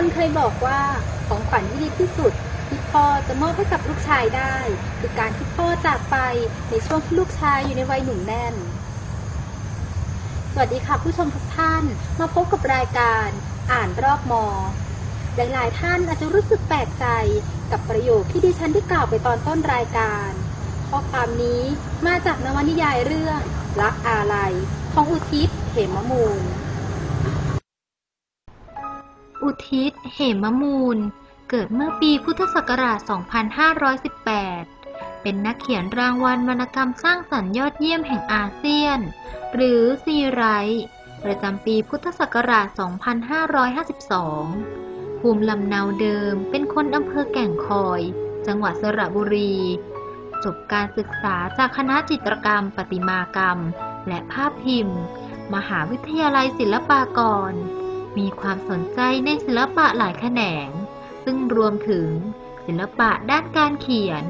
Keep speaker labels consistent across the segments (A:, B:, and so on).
A: คนเคยบอกว่าของขวัญที่ดีที่สุดที่พ่อจะมอบให้กับลูกชายได้ คือการที่พ่อจากไปในช่วงที่ลูกชายอยู่ในวัยหนุ่มแน่น สวัสดีค่ะผู้ชมทุกท่านมาพบกับรายการอ่านรอบมอ หลายๆ ท่านอาจจะรู้สึกแปลกใจกับประโยคที่ดิฉันได้กล่าวไปตอนต้นรายการข้อความนี้มาจากนวนิยายเรื่องรักอาลัยของอุทิศเหมมูล
B: อุทิศ เหมมูล เกิดเมื่อปีพุทธศักราช 2518 เป็นนักเขียนรางวัลวรรณกรรมสร้างสรรค์ยอดเยี่ยมแห่งอาเซียน หรือซีไรประจำปีพุทธศักราช 2552 ภูมิลำเนาเดิมเป็นคนอำเภอแก่งคอย จังหวัดสระบุรี จบการศึกษาจากคณะจิตรกรรม ประติมากรรม และภาพพิมพ์ มหาวิทยาลัยศิลปากร มีความสนใจในศิลปะหลายแขนง ซึ่งรวมถึงศิลปะด้านการเขียน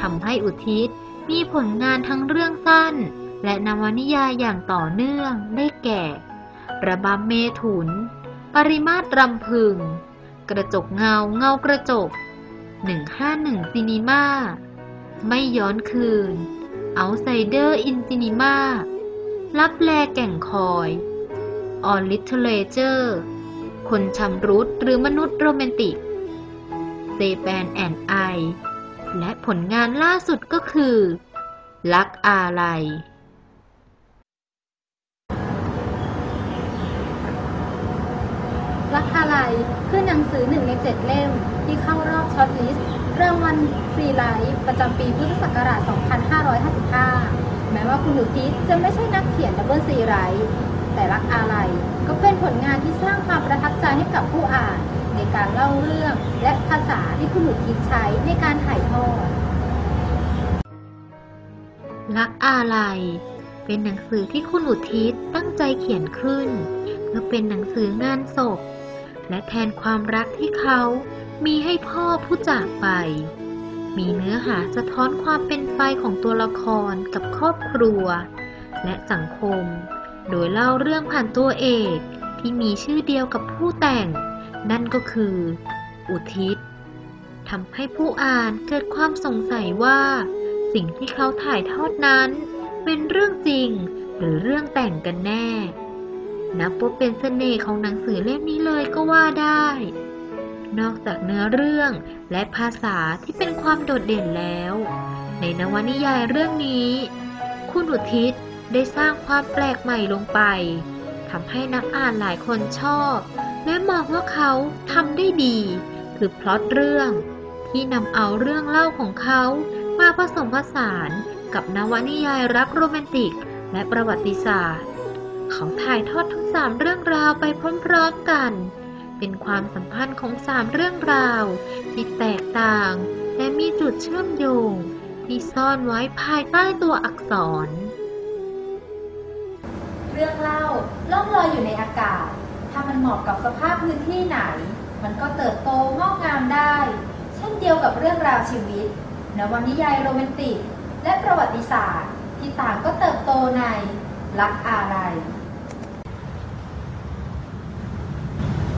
B: ทำให้อุทิศมีผลงานทั้งเรื่องสั้น และนวนิยายอย่างต่อเนื่องได้แก่ ระบำเมถุน ปริมาตรรำพึง กระจกเงาเงากระจก 151ซีนีมาไม่ย้อนคืน Outsider in Cinema ลับแลแก่งคอย On Literature คนชำรุดหรือมนุษย์โรแมนติก เซแปนแอนไอ และผลงานล่าสุดก็คือ ลักอาลัย
A: รักอะไรคือหนังสือหนึ่งในเจ็ดเล่มที่เข้ารอบช็อตลิสต์รางวัลซีไลท์ประจำปีพุทธศักราช 2555 แม้ว่าคุณหนูทิศจะไม่ใช่นักเขียนดับเบิลซีไรท์ แต่รักอะไร ก็เป็นผลงานที่สร้างความประทับใจให้กับผู้อ่าน ในการเล่าเรื่องและภาษาที่คุณหนูทิศใช้ในการถ่ายทอด
B: รักอาลัยเป็นหนังสือที่คุณอุทิศตั้งใจเขียนขึ้น เพื่อเป็นหนังสืองานศพ และแทนความรักที่เขามีให้พ่อผู้จากไป มีเนื้อหาสะท้อนความเป็นไปของตัวละครกับครอบครัว และสังคม โดยเล่าเรื่องผ่านตัวเอกที่มีชื่อเดียวกับผู้แต่ง นั่นก็คือ อุทิศทำให้ผู้อ่านเกิดความสงสัยว่า สิ่งที่เขาถ่ายทอดนั้น เป็นเรื่องจริงหรือเรื่องแต่งกันแน่ นับว่าเป็นเสน่ห์ของหนังสือเล่มนี้เลยก็ว่าได้ นอกจากเนื้อเรื่องและภาษาที่เป็นความโดดเด่นแล้ว ในนวนิยายเรื่องนี้ คุณอุทิศ ได้สร้างความแปลกใหม่ลงไปทำให้นักอ่านหลายคนชอบ และมองว่าเขาทำได้ดี คือพล็อตเรื่อง ที่นำเอาเรื่องเล่าของเขามาผสมผสานกับนวนิยายรักโรแมนติก และประวัติศาสตร์ เขาถ่ายทอดทั้งสามเรื่องราวไปพร้อมๆกัน เป็นความสัมพันธ์ของสามเรื่องราว ที่แตกต่างและมีจุดเชื่อมโยง ที่ซ่อนไว้ภายใต้ตัวอักษร
A: รื่องเล่าล่องลอยอยู่ในอากาศ ถ้ามันเหมาะกับสภาพพื้นที่ไหน มันก็เติบโตงอกงามได้ เช่นเดียวกับเรื่องราวชีวิตนวนิยายโรแมนติก และประวัติศาสตร์ ที่ต่างก็เติบโตในรักอะไร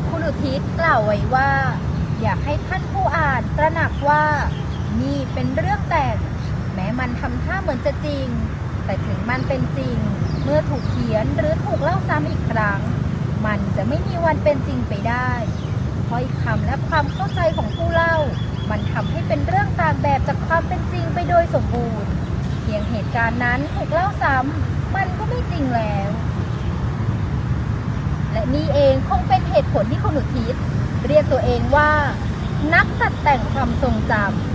A: คุณอุทิศกล่าวไว้ว่า อยากให้ท่านผู้อ่านตระหนักว่า นี่เป็นเรื่องแต่งแม้มันทำท่าเหมือนจะจริง แต่ถึงมันเป็นจริง เมื่อถูกเขียนหรือถูกเล่าซ้ำอีกครั้ง มันจะไม่มีวันเป็นจริงไปได้ถ้อยคำและความเข้าใจของผู้เล่า มันทำให้เป็นเรื่องต่างแบบจากความเป็นจริงไปโดยสมบูรณ์ เพียงเหตุการณ์นั้นถูกเล่าซ้ำมันก็ไม่จริงแล้ว และนี่เองคงเป็นเหตุผลที่คุณอุทิศเรียกตัวเองว่า นักตัดแต่งความทรงจำ